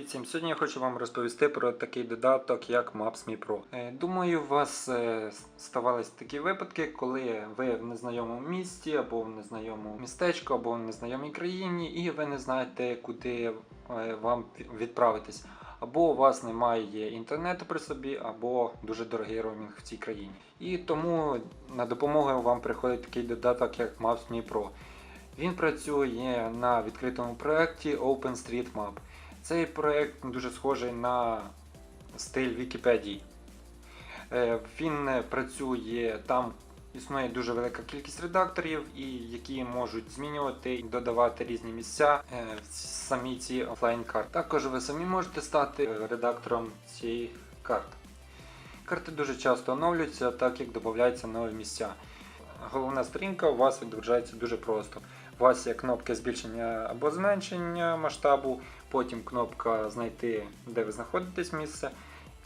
Привіт всім! Сьогодні я хочу вам розповісти про такий додаток, як Maps.me Pro. Е, Думаю, у вас е, ставались такі випадки, коли ви в незнайомому місті, або в незнайомому містечку, або в незнайомій країні, і ви не знаєте, куди е, вам відправитись. Або у вас немає інтернету при собі, або дуже дорогий роумінг в цій країні. І тому на допомогу вам приходить такий додаток, як Maps.me Pro. Він працює на відкритому проєкті OpenStreetMap. Цей проєкт дуже схожий на стиль Вікіпедії. Е, Він е, працює там. Існує дуже велика кількість редакторів, і які можуть змінювати і додавати різні місця е, в самі ці офлайн карти. Також ви самі можете стати редактором цієї карти. Карти дуже часто оновлюються, так як додаються нові місця. Головна сторінка у вас відображається дуже просто. У вас є кнопки збільшення або зменшення масштабу, потім кнопка знайти, де ви знаходитесь місце.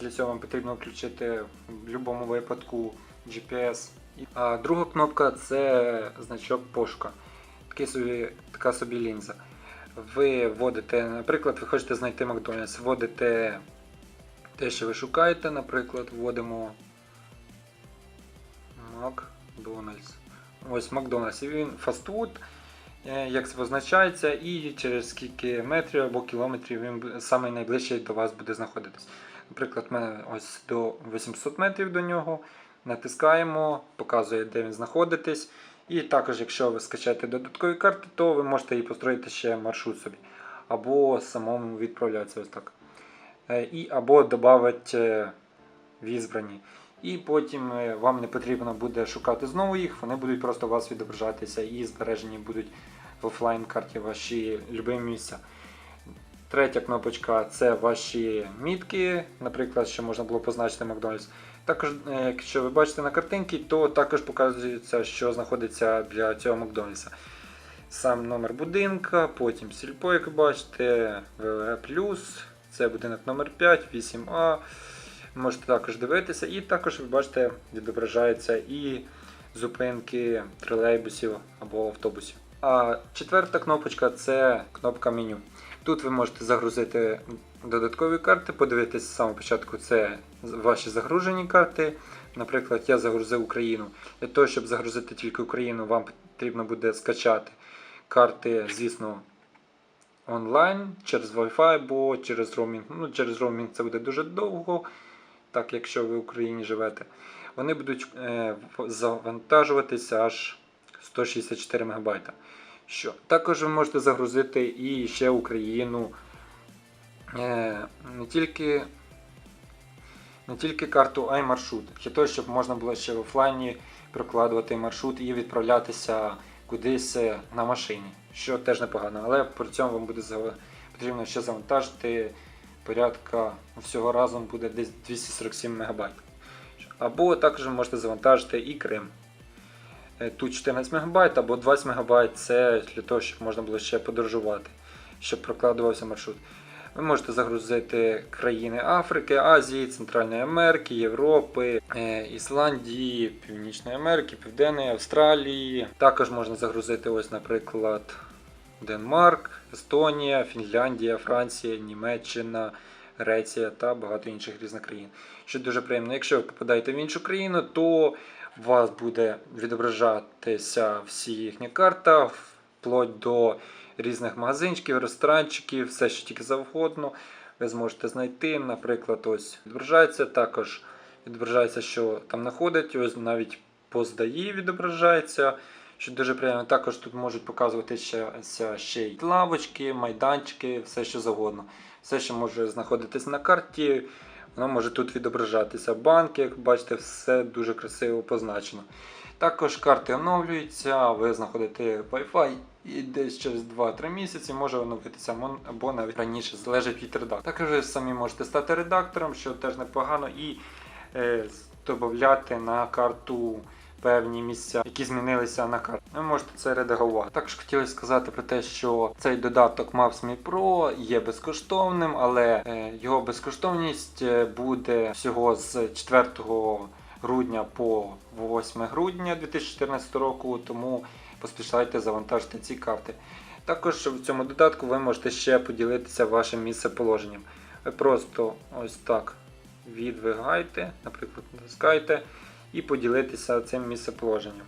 Для цього вам потрібно включити в будь-якому випадку GPS. А друга кнопка це значок пошука. Такий собі, така собі лінза. Ви вводите, наприклад, ви хочете знайти Макдональдс, вводите те, що ви шукаєте, наприклад, вводимо Макдональдс. Ось Макдональдс. І він фастфуд, як це позначається, і через скільки метрів або кілометрів він саме найближчий до вас буде знаходитись. Наприклад, мене ось до 800 метрів до нього. Натискаємо, показує, де він знаходитесь. І також, якщо ви скачаєте додаткові карти, то ви можете і построїти ще маршрут собі. Або самому відправлятися ось так. Е, І, або додати в ізбрані. І потім е, вам не потрібно буде шукати знову їх, вони будуть просто у вас відображатися і збережені будуть в офлайн карті ваші любимі місця. Третя кнопочка це ваші мітки, наприклад, що можна було позначити Макдональдс. Також, е, якщо ви бачите на картинці, то також показується, що знаходиться для цього Макдональдса. Сам номер будинка, потім сільпо, як ви бачите, ВВ+, це будинок номер 5, 8А. Можете також дивитися, і також ви бачите, відображаються і зупинки тролейбусів або автобусів. А четверта кнопочка це кнопка меню. Тут ви можете загрузити додаткові карти, подивитися з самого початку це ваші загружені карти. Наприклад, я загрузив Україну. Для того, щоб загрузити тільки Україну, вам потрібно буде скачати карти, звісно, онлайн через Wi-Fi або через роумінг. Ну, через роумінг це буде дуже довго, так якщо ви в Україні живете. Вони будуть е, завантажуватися аж 164 МБ. Що? Також ви можете загрузити і ще Україну е, не тільки не тільки карту, а й маршрут. Для того, щоб можна було ще в офлайні прокладувати маршрут і відправлятися кудись е, на машині, що теж непогано. Але при цьому вам буде потрібно ще завантажити порядка всього разом буде десь 247 МБ. Або також можете завантажити і Крим. Е, Тут 14 МБ або 20 МБ це для того, щоб можна було ще подорожувати, щоб прокладувався маршрут. Ви можете загрузити країни Африки, Азії, Центральної Америки, Європи, е, Ісландії, Північної Америки, Південної Австралії. Також можна загрузити, ось, наприклад, Денмарк, Естонія, Фінляндія, Франція, Німеччина, Греція та багато інших різних країн. Що дуже приємно, якщо ви попадаєте в іншу країну, то у вас буде відображатися всі їхні карта, вплоть до різних магазинчиків, ресторанчиків, все, що тільки завгодно. Ви зможете знайти, наприклад, ось відображається також. Відображається, що там знаходить, ось навіть по здаї відображається. Що дуже приємно. Також тут можуть показувати ще, ще й лавочки, майданчики, все що завгодно. Все, що може знаходитись на карті, воно може тут відображатися. Банки, як бачите, все дуже красиво позначено. Також карти оновлюються, ви знаходите Wi-Fi і десь через 2-3 місяці може оновитися або навіть раніше, залежить від редактора. Також ви самі можете стати редактором, що теж непогано, і е, додати на карту певні місця, які змінилися на карті. Ви можете це редагувати. Також хотілося сказати про те, що цей додаток Maps.me Pro є безкоштовним, але е, його безкоштовність е, буде всього з 4 грудня по 8 грудня 2014 року, тому поспішайте завантажити ці карти. Також в цьому додатку ви можете ще поділитися вашим місцеположенням. Ви просто ось так відвигайте, наприклад, натискаєте і поділитися цим місцеположенням.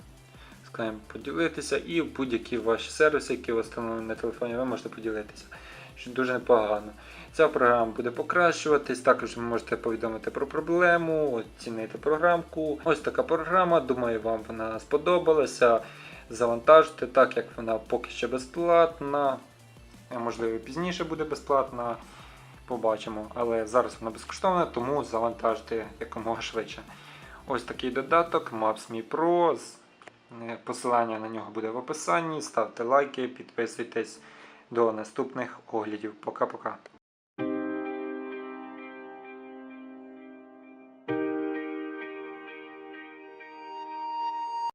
Скажемо поділитися і в будь-які ваші сервіси, які ви встановлені на телефоні, ви можете поділитися. Що дуже непогано. Ця програма буде покращуватись. Також ви можете повідомити про проблему, оцінити програмку. Ось така програма. Думаю, вам вона сподобалася. Завантажте, так як вона поки що безплатна. Можливо, пізніше буде безплатна. Побачимо. Але зараз вона безкоштовна, тому завантажте якомога швидше. Ось такий додаток Maps.me Pro. Е, Посилання на нього буде в описанні. Ставте лайки, підписуйтесь. До наступних оглядів. Пока-пока.